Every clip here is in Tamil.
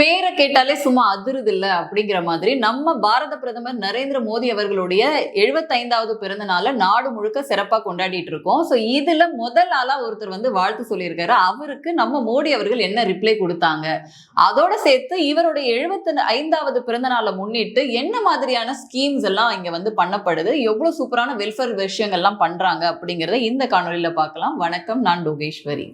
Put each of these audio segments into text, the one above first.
பேரை கேட்டாலே சும்மா அதிருதில்ல அப்படிங்கிற மாதிரி நம்ம பாரத பிரதமர் நரேந்திர மோடி அவர்களுடைய எழுபத்தைந்தாவது பிறந்த நாளை நாடு முழுக்க சிறப்பாக கொண்டாடிட்டு இருக்கோம். ஸோ இதுல முதல் ஆளா ஒருத்தர் வந்து வாழ்த்து சொல்லியிருக்காரு. அவருக்கு நம்ம மோடி அவர்கள் என்ன ரிப்ளை கொடுத்தாங்க? அதோட சேர்த்து இவருடைய எழுபத்தி ஐந்தாவது பிறந்த நாளை முன்னிட்டு என்ன மாதிரியான ஸ்கீம்ஸ் எல்லாம் இங்க வந்து பண்ணப்படுது? எவ்வளவு சூப்பரான வெல்ஃபேர் விஷயங்கள்லாம் பண்றாங்க அப்படிங்கிறத இந்த காணொலியில பார்க்கலாம். வணக்கம் நான் டோகேஸ்வரி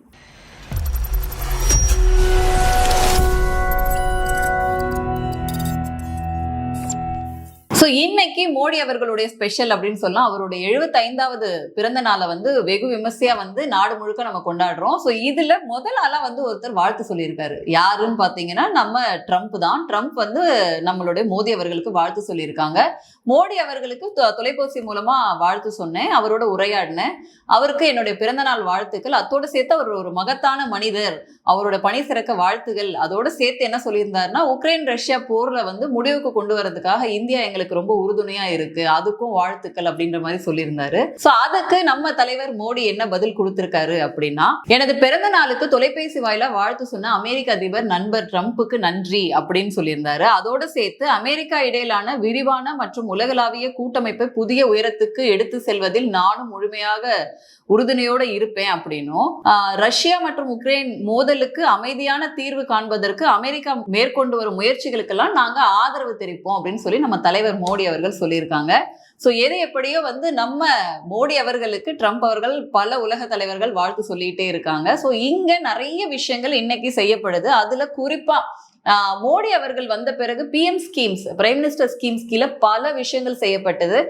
ஸோ இன்னைக்கு மோடி அவர்களுடைய ஸ்பெஷல் அப்படின்னு சொல்லலாம். அவருடைய எழுபத்தைந்தாவது பிறந்த நாளை வந்து வெகு விமர்சையா வந்து நாடு முழுக்க நம்ம கொண்டாடுறோம். ஸோ இதுல முதல் ஆளா வந்து ஒருத்தர் வாழ்த்து சொல்லியிருக்காரு. யாருன்னு பாத்தீங்கன்னா நம்ம ட்ரம்ப் தான். ட்ரம்ப் வந்து நம்மளுடைய மோடி அவர்களுக்கு வாழ்த்து சொல்லியிருக்காங்க. மோடி அவர்களுக்கு தொ- தொலைபேசி மூலமா வாழ்த்து சொன்னேன். அவரோட உரையாடினேன். அவருக்கு என்னுடைய பிறந்த நாள் வாழ்த்துக்கள். அத்தோட சேர்த்து அவர் ஒரு மகத்தான மனிதர். அவரோட பணி சிறக்க வாழ்த்துகள். அதோட சேர்த்து என்ன சொல்லியிருந்தாருன்னா உக்ரைன் ரஷ்யா போர்ல வந்து முடிவுக்கு கொண்டு வரதுக்காக இந்தியா எங்களுக்கு ரொம்ப உறுதுணையா இருக்கு. அதுக்கும் வாழ்த்துக்கள் அப்படின்ற மாதிரி சொல்லியிருந்தாரு. சோ அதுக்கு நம்ம தலைவர் மோடி என்ன பதில் கொடுத்திருக்காரு அப்படின்னா எனது பிறந்த நாளுக்கு தொலைபேசி வாயிலா வாழ்த்து சொன்ன அமெரிக்க அதிபர் நண்பர் ட்ரம்ப்புக்கு நன்றி அப்படின்னு சொல்லியிருந்தாரு. அதோட சேர்த்து அமெரிக்கா இடையிலான விரிவான மற்றும் உலகளாவிய கூட்டமைப்பை புதிய உயரத்துக்கு எடுத்து செல்வதில் நானும் முழுமையாக உறுதுணையோட இருப்பேன் அப்படின்னும் ரஷ்யா மற்றும் உக்ரைன் மோதலுக்கு அமைதியான தீர்வு காண்பதற்கு அமெரிக்கா மேற்கொண்டு வரும் முயற்சிகளுக்கெல்லாம் நாங்க ஆதரவு தெரிவிப்போம் அப்படின்னு சொல்லி நம்ம தலைவர் மோடி அவர்கள் சொல்லியிருக்காங்க. ஸோ எது எப்படியோ வந்து நம்ம மோடி அவர்களுக்கு ட்ரம்ப் அவர்கள் பல உலக தலைவர்கள் வாழ்த்து சொல்லிட்டே இருக்காங்க. ஸோ இங்கே நிறைய விஷயங்கள் இன்னைக்கு செய்யப்படுது. அதில் குறிப்பாக மோடி அவர்கள் வந்த பிறகு PM schemes prime minister schemes கீழே பல விஷயங்கள் செய்யப்பட்டது.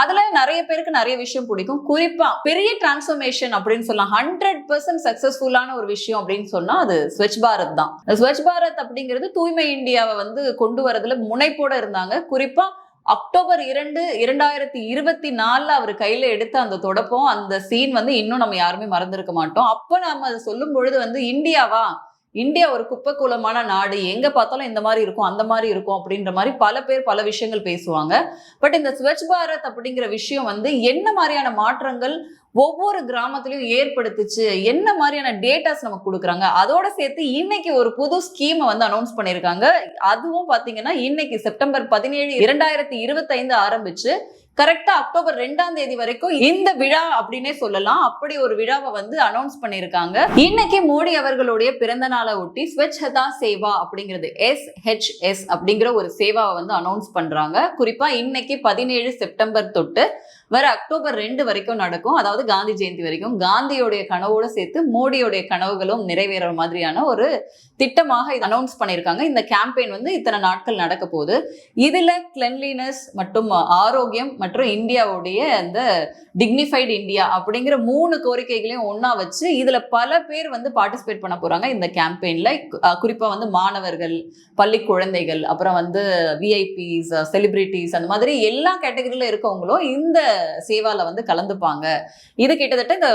அதில் நிறைய பேருக்கு நிறைய விஷயம் பிடிக்கும். குறிப்பாக பெரிய டிரான்ஸ்ஃபர்மேஷன் அப்படின்னு சொல்லலாம் ஹண்ட்ரட் பர்சன்ட் சக்ஸஸ்ஃபுல்லான ஒரு விஷயம் அப்படின்னு சொன்னால் அது ஸ்வச் பாரத் தான். ஸ்வச் பாரத் அப்படிங்கிறது தூய்மை இந்தியாவை வந்து கொண்டு வரதுல முனைப்போட இருந்தாங்க. குறிப்பாக அக்டோபர் இரண்டு இரண்டாயிரத்தி இருபத்தி நாலுல அவர் கையில எடுத்த அந்த தொடப்பம் அந்த சீன் வந்து இன்னும் நம்ம யாருமே மறந்திருக்க மாட்டோம். அப்ப நம்ம அதை சொல்லும் பொழுது வந்து இந்தியாவா? இந்தியா ஒரு குப்பைக்கூலமான நாடு. எங்க பார்த்தாலும் இந்த மாதிரி இருக்கும் அந்த மாதிரி இருக்கும் அப்படின்ற மாதிரி பல பேர் பல விஷயங்கள் பேசுவாங்க. பட் இந்த ஸ்வச் பாரத் அப்படிங்கிற விஷயம் வந்து என்ன மாதிரியான மாற்றங்கள் ஒவ்வொரு கிராமத்திலையும் ஏற்படுத்துச்சு. என்ன மாதிரியான டேட்டாஸ் நமக்கு கொடுக்குறாங்க? அதோட சேர்த்து இன்னைக்கு ஒரு புது ஸ்கீமை வந்து அனௌன்ஸ் பண்ணியிருக்காங்க. அதுவும் பார்த்தீங்கன்னா இன்னைக்கு செப்டம்பர் பதினேழு இரண்டாயிரத்தி இருபத்தைந்து ஆரம்பிச்சு கரெக்டா அக்டோபர் ரெண்டாம் தேதி வரைக்கும் இந்த விழா அப்படின்னே சொல்லலாம். அப்படி ஒரு விழாவை வந்து அனௌன்ஸ் பண்ணியிருக்காங்க. இன்னைக்கு மோடி அவர்களுடைய பிறந்த நாளை ஒட்டி ஸ்வச்ஹதா சேவா அப்படிங்கிறது எஸ் ஹெச் எஸ் அப்படிங்கிற ஒரு சேவாவை வந்து அனௌன்ஸ் பண்றாங்க. குறிப்பா இன்னைக்கு பதினேழு செப்டம்பர் தொட்டு வர அக்டோபர் ரெண்டு வரைக்கும் நடக்கும். அதாவது காந்தி ஜெயந்தி வரைக்கும். காந்தியோடைய கனவோடு சேர்த்து மோடியோடைய கனவுகளும் நிறைவேற மாதிரியான ஒரு திட்டமாக இது அனௌன்ஸ் பண்ணியிருக்காங்க. இந்த கேம்பெயின் வந்து இத்தனை நாட்கள் நடக்க போகுது. இதில் கிளென்லினஸ் மற்றும் ஆரோக்கியம் மற்றும் இந்தியாவுடைய அந்த டிக்னிஃபைடு இந்தியா அப்படிங்கிற மூணு கோரிக்கைகளையும் ஒன்றா வச்சு இதில் பல பேர் வந்து பார்ட்டிசிபேட் பண்ண போகிறாங்க இந்த கேம்பெயினில் குறிப்பாக வந்து மாணவர்கள் பள்ளி குழந்தைகள் அப்புறம் வந்து விஐபிஸ் செலிபிரிட்டிஸ் அந்த மாதிரி எல்லா கேட்டகரியில இருக்கவங்களும் இந்த சேவால வந்து கலந்துப்பாங்க. இது கிட்டத்தட்ட இந்த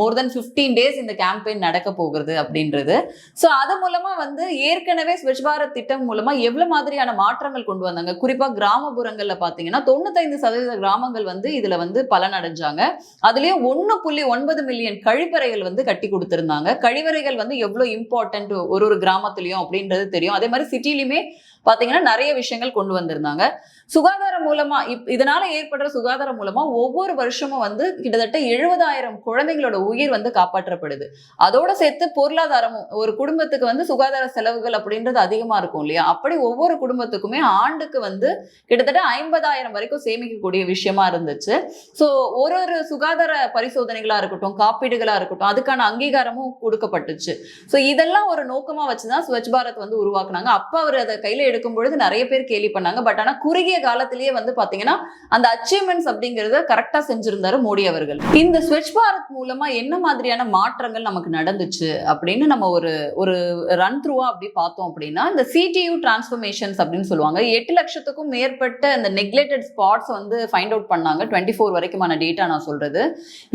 மோர் தென் 15 டேஸ் இந்த கேம்பெயின் நடக்க போகிறது அப்படின்றது. ஸோ அது மூலமா வந்து ஏற்கனவே ஸ்வச் பாரத் திட்டம் மூலமா எவ்வளவு மாதிரியான மாற்றங்கள் கொண்டு வந்தாங்க? குறிப்பா கிராமப்புறங்கள்ல பாத்தீங்கன்னா தொண்ணூத்தைந்து சதவீத கிராமங்கள் வந்து இதுல வந்து பலனடைஞ்சாங்க. அதுலயும் ஒண்ணு புள்ளி ஒன்பது மில்லியன் கழிப்பறைகள் வந்து கட்டி கொடுத்திருந்தாங்க. கழிவறைகள் வந்து எவ்வளவு இம்பார்ட்டன்ட் ஒரு ஒரு கிராமத்துலயும் அப்படின்றது தெரியும். அதே மாதிரி சிட்டிலையுமே பாத்தீங்கன்னா நிறைய விஷயங்கள் கொண்டு வந்திருந்தாங்க. சுகாதாரம் மூலமா இப் இதனால ஏற்படுற சுகாதாரம் மூலமா ஒவ்வொரு வருஷமும் வந்து கிட்டத்தட்ட எழுபதாயிரம் குழந்தைங்களோட உயிர் வந்து காப்பாற்றப்படுது. அதோட சேர்த்து பொருளாதாரமும் ஒரு குடும்பத்துக்கு வந்து சுகாதார செலவுகள் அப்படின்றது அதிகமா இருக்கும் இல்லையா? அப்படி ஒவ்வொரு குடும்பத்துக்குமே ஆண்டுக்கு வந்து கிட்டத்தட்ட ஐம்பதாயிரம் வரைக்கும் சேமிக்கக்கூடிய விஷயமா இருந்துச்சு. ஸோ ஒரு ஒரு சுகாதார பரிசோதனைகளா இருக்கட்டும் காப்பீடுகளா இருக்கட்டும் அதுக்கான அங்கீகாரமும் கொடுக்கப்பட்டுச்சு. ஸோ இதெல்லாம் ஒரு நோக்கமா வச்சுதான் ஸ்வச் பாரத் வந்து உருவாக்குனாங்க. அப்ப அவர் அதை கையில எடுக்கும் பொழுது நிறைய பேர் கேள்வி பண்ணாங்க. பட் ஆனா குறுகிய காலத்திலேயே வந்து பாத்தீங்கன்னா அந்த அச்சீவ்மெண்ட்ஸ் அப்படிங்கறத கரெக்டா செஞ்சிருந்தாரு மோடி அவர்கள். இந்த ஸ்வச் பாரத் மூலமா என்ன மாதிரியான மாற்றங்கள் நமக்கு நடந்துச்சு அப்படின்னு நம்ம ஒரு ஒரு ரன் த்ரூவா அப்படி பார்த்தோம் அப்படின்னா இந்த சிடியூ டிரான்ஸ்ஃபர்மேஷன்ஸ் அப்படின்னு சொல்லுவாங்க. எட்டு லட்சத்துக்கும் மேற்பட்ட இந்த நெக்லெக்டட் ஸ்பாட்ஸ் வந்து ஃபைண்ட் அவுட் பண்ணாங்க. டுவெண்ட்டி ஃபோர் வரைக்குமான டேட்டா நான் சொல்றது.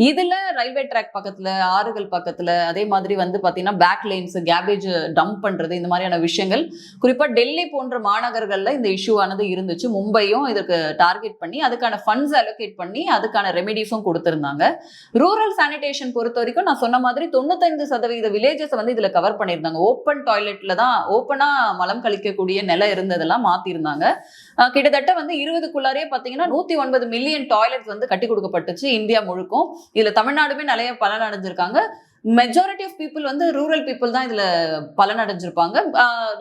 இதுல ரயில்வே ட்ராக் பக்கத்துல ஆறுகள் பக்கத்துல அதே மாதிரி வந்து பாத்தீங்கன்னா பேக் லைன்ஸ் கேபேஜ் டம்ப் பண்றது இந்த மாதிரியான விஷயங்கள். குறிப்பா டெல்லி போன்ற போன்ற மாநகர்களில் இந்த இஷ்யூ ஆனது இருந்துச்சு. மும்பையும் இதுக்கு டார்கெட் பண்ணி அதுக்கான ஃபண்ட்ஸ் அலோகேட் பண்ணி அதுக்கான ரெமிடிஸும் கொடுத்துருந்தாங்க. ரூரல் சானிடேஷன் பொறுத்த வரைக்கும் நான் சொன்ன மாதிரி தொண்ணூத்தைந்து சதவீத வில்லேஜஸ் வந்து இதில் கவர் பண்ணியிருந்தாங்க. ஓப்பன் டாய்லெட்ல தான் ஓப்பனாக மலம் கழிக்கக்கூடிய நிலை இருந்ததெல்லாம் மாற்றிருந்தாங்க கிட்டத்தட்ட வந்து இருபதுக்குள்ளாரே பார்த்தீங்கன்னா நூற்றி ஒன்பது மில்லியன் டாய்லெட்ஸ் வந்து கட்டி கொடுக்கப்பட்டுச்சு. இந்தியா முழுக்கும். இதில் தமிழ்நாடுமே நிறைய பலன் அடைஞ்சிருக்காங்க மெஜாரிட்டி ஆஃப் பீப்புள் வந்து ரூரல் பீப்புள் தான் இதுல பலன் அடைஞ்சிருப்பாங்க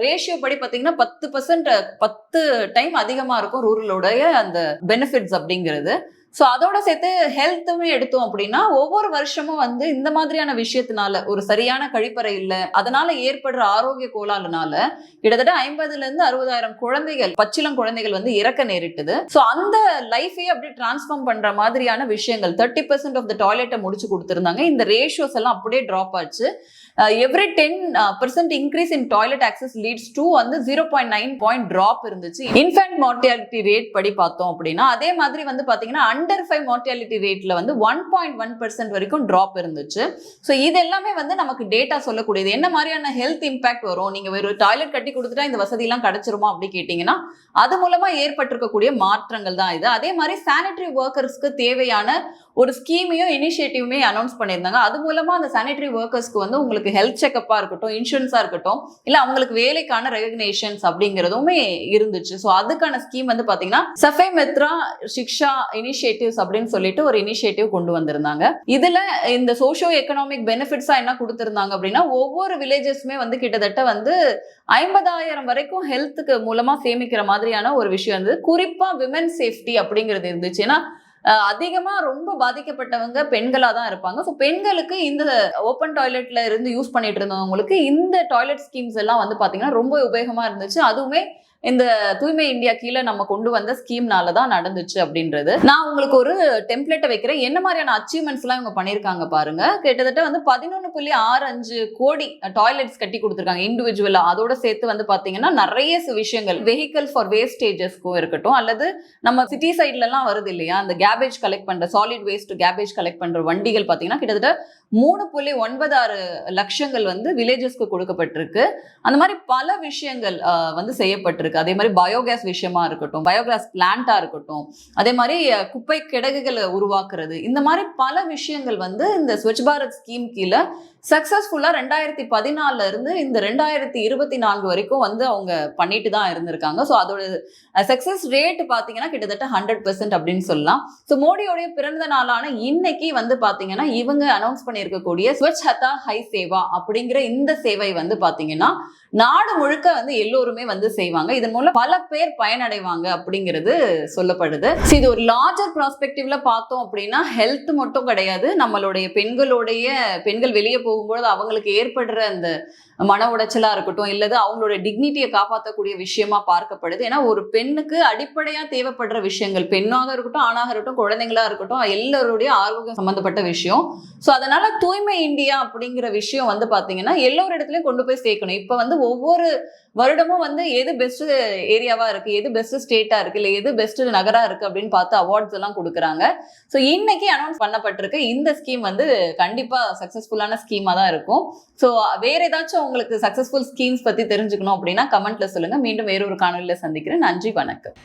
ரேஷியோ படி பாத்தீங்கன்னா பத்து பர்சன்ட் பத்து டைம் அதிகமா இருக்கும் ரூரலோடைய அந்த பெனிஃபிட்ஸ் அப்படிங்கிறது. ஸோ அதோட சேர்த்து ஹெல்த்துமே எடுத்தோம் அப்படின்னா ஒவ்வொரு வருஷமும் வந்து இந்த மாதிரியான விஷயத்தினால ஒரு சரியான கழிப்பறை இல்லை அதனால ஏற்படுற ஆரோக்கிய கோளாறுனால கிட்டத்தட்ட ஐம்பதுல இருந்து அறுபதாயிரம் குழந்தைகள் பச்சிலம் குழந்தைகள் வந்து இறக்க நேரிட்டது. ஸோ அந்த லைஃபையே அப்படியே டிரான்ஸ்ஃபார்ம் பண்ற மாதிரியான விஷயங்கள் தேர்ட்டி பர்சன்ட் ஆஃப் த டாய்லெட்டை முடிச்சு கொடுத்துருந்தாங்க. இந்த ரேஷியோஸ் எல்லாம் அப்படியே ட்ராப் ஆச்சு. Every ten percent increase in toilet access leads to வந்து zero point nine point drop இருந்துச்சு. இன்ஃபேண்ட் மார்டியாலிட்டி ரேட் படி பார்த்தோம் அப்படின்னா அதே மாதிரி வந்து பாத்தீங்கன்னா அண்டர் ஃபைவ் மார்டியாலிட்டி ரேட்ல வந்து ஒன் பாயிண்ட் ஒன் பர்சன்ட் வரைக்கும் ட்ராப் இருந்துச்சு. ஸோ இது எல்லாமே வந்து நமக்கு டேட்டா சொல்லக்கூடியது. என்ன மாதிரியான ஹெல்த் இம்பாக்ட் வரும்? நீங்க வெறும் டாய்லெட் கட்டி கொடுத்துட்டா இந்த வசதியெல்லாம் கிடச்சிருமா கிடைச்சிருமா அப்படி கேட்டீங்கன்னா அது மூலமா ஏற்பட்டிருக்கக்கூடிய மாற்றங்கள் தான் இது. அதே மாதிரி சானிட்டரி ஒர்க்கர்ஸ்க்கு தேவையான ஒரு ஸ்கீமையும் இனிஷியேட்டிவுமே அனௌன்ஸ் பண்ணியிருந்தாங்க. அது மூலமா அந்த சானிட்டரி ஒர்க்கர்ஸ்க்கு வந்து உங்களுக்கு ஹெல்த் செக்கப்பாக இருக்கட்டும் இன்சூரன்ஸாக இருக்கட்டும் இல்லை அவங்களுக்கு வேலைக்கான ரெகக்னேஷன்ஸ் அப்படிங்கிறதுமே இருந்துச்சு. ஸோ அதுக்கான ஸ்கீம் வந்து பார்த்தீங்கன்னா சஃபே மெத்ரா சிக்ஷா இனிஷியேட்டிவ்ஸ் அப்படின்னு சொல்லிட்டு ஒரு இனிஷியேட்டிவ் கொண்டு வந்திருந்தாங்க. இதில் இந்த சோஷியோ எக்கனாமிக் பெனிஃபிட்ஸாக என்ன கொடுத்துருந்தாங்க அப்படின்னா ஒவ்வொரு வில்லேஜஸ்மே வந்து கிட்டத்தட்ட வந்து ஐம்பதாயிரம் வரைக்கும் ஹெல்த்துக்கு மூலமாக சேமிக்கிற மாதிரியான ஒரு விஷயம் இருந்தது குறிப்பாக விமன் சேஃப்டி அப்படிங்கிறது இருந்துச்சு. ஏன்னா அதிகமாக ரொம்ப பாதிக்கப்பட்டவங்க பெண்களாக தான் இருப்பாங்க. ஸோ பெண்களுக்கு இந்த ஓப்பன் டாய்லெட்டில் இருந்து யூஸ் பண்ணிட்டு இருந்தவங்களுக்கு இந்த டாய்லெட் ஸ்கீம்ஸ் எல்லாம் வந்து பார்த்தீங்கன்னா ரொம்ப உபயோகமாக இருந்துச்சு. அதுவுமே இந்த தூய்மை இந்தியா கீழே நம்ம கொண்டு வந்த ஸ்கீம்னால தான் நடந்துச்சு அப்படின்றது. நான் உங்களுக்கு ஒரு டெம்ப்ளேட்டை வைக்கிறேன். என்ன மாதிரியான அச்சீவ்மெண்ட்ஸ் எல்லாம் இவங்க பண்ணியிருக்காங்க பாருங்க. கிட்டத்தட்ட வந்து பதினொன்று புள்ளி ஆறு அஞ்சு கோடி டாய்லெட்ஸ் கட்டி கொடுத்துருக்காங்க. இண்டிவிஜுவலா அதோட சேர்த்து வந்து பாத்தீங்கன்னா நிறைய சு- விஷயங்கள் வெஹிக்கல் ஃபார் வேஸ்டேஜஸ்க்கும் இருக்கட்டும் அல்லது நம்ம சிட்டி சைட்ல எல்லாம் வருது இல்லையா? அந்த கேபேஜ் கலெக்ட் பண்ற சாலிட் வேஸ்ட் கேபேஜ் கலெக்ட் பண்ற வண்டிகள் பாத்தீங்கன்னா கிட்டத்தட்ட மூணு புள்ளி ஒன்பது ஆறு லட்சங்கள் வந்து வில்லேஜஸ்க்கு கொடுக்கப்பட்டிருக்கு. அந்த மாதிரி பல விஷயங்கள் வந்து செய்யப்பட்டிருக்கு. அதே மாதிரி பயோகேஸ் விஷயமா இருக்கட்டும் பயோகேஸ் பிளான்ட்டா இருக்கட்டும் அதே மாதிரி குப்பை கிடகுகளை உருவாக்குறது. இந்த மாதிரி பல விஷயங்கள் வந்து இந்த ஸ்வச் பாரத் ஸ்கீம் கீழே சக்சஸ்ஃபுல்லா ரெண்டாயிரத்தி பதினாலுல இருந்து இந்த ரெண்டாயிரத்தி இருபத்தி நான்கு வரைக்கும் வந்து அவங்க பண்ணிட்டு தான் இருந்திருக்காங்க. ஸோ அதோட சக்சஸ் ரேட் பார்த்தீங்கன்னா கிட்டத்தட்ட ஹண்ட்ரட் பர்சன்ட் அப்படின்னு சொல்லலாம். ஸோ மோடியோடைய பிறந்த நாளான இன்னைக்கு வந்து பார்த்தீங்கன்னா இவங்க அனௌன்ஸ் பண்ணியிருக்கக்கூடிய ஸ்வச்ஹதா ஹை சேவா அப்படிங்கிற இந்த சேவை வந்து பாத்தீங்கன்னா நாடு முழுக்க வந்து எல்லோருமே வந்து செய்வாங்க. இதன் மூலம் பல பேர் பயனடைவாங்க அப்படிங்கிறது சொல்லப்படுது. இது ஒரு லார்ஜர் ப்ராஸ்பெக்டிவ்ல பார்த்தோம் அப்படின்னா ஹெல்த் மட்டும் கிடையாது. நம்மளுடைய பெண்களுடைய பெண்கள் வெளியே போகும்போது அவங்களுக்கு ஏற்படுற அந்த மன உடைச்சலா இருக்கட்டும் இல்லது அவங்களோட டிக்னிட்டியை காப்பாற்றக்கூடிய விஷயமா பார்க்கப்படுது. ஏன்னா ஒரு பெண்ணுக்கு அடிப்படையா தேவைப்படுற விஷயங்கள் பெண்ணாக இருக்கட்டும் ஆணாக இருக்கட்டும் குழந்தைங்களா இருக்கட்டும் எல்லாருடைய ஆரோக்கியம் சம்பந்தப்பட்ட விஷயம். ஸோ அதனால தூய்மை இந்தியா அப்படிங்கிற விஷயம் வந்து பாத்தீங்கன்னா எல்லோரு இடத்துலயும் கொண்டு போய் சேர்க்கணும். இப்போ வந்து ஒவ்வொரு வருடமும் வந்து எது பெஸ்ட் ஏரியாவா இருக்கு எது பெஸ்ட் ஸ்டேட்டா இருக்கு இல்ல எது பெஸ்ட் நகரா இருக்கு அப்படின்னு பார்த்து அவார்ட்ஸ் எல்லாம் கொடுக்குறாங்க. ஸோ இன்னைக்கு அனௌன்ஸ் பண்ணப்பட்டிருக்கு. இந்த ஸ்கீம் வந்து கண்டிப்பா சக்சஸ்ஃபுல்லான ஸ்கீமா தான் இருக்கும். ஸோ வேற ஏதாச்சும் உங்களுக்கு சக்சஸ்ஃபுல் ஸ்கீம்ஸ் பத்தி தெரிஞ்சுக்கணும் அப்படின்னா கமெண்ட்ல சொல்லுங்க. மீண்டும் வேற ஒரு காணொலியில சந்திக்கிறேன். நன்றி வணக்கம்.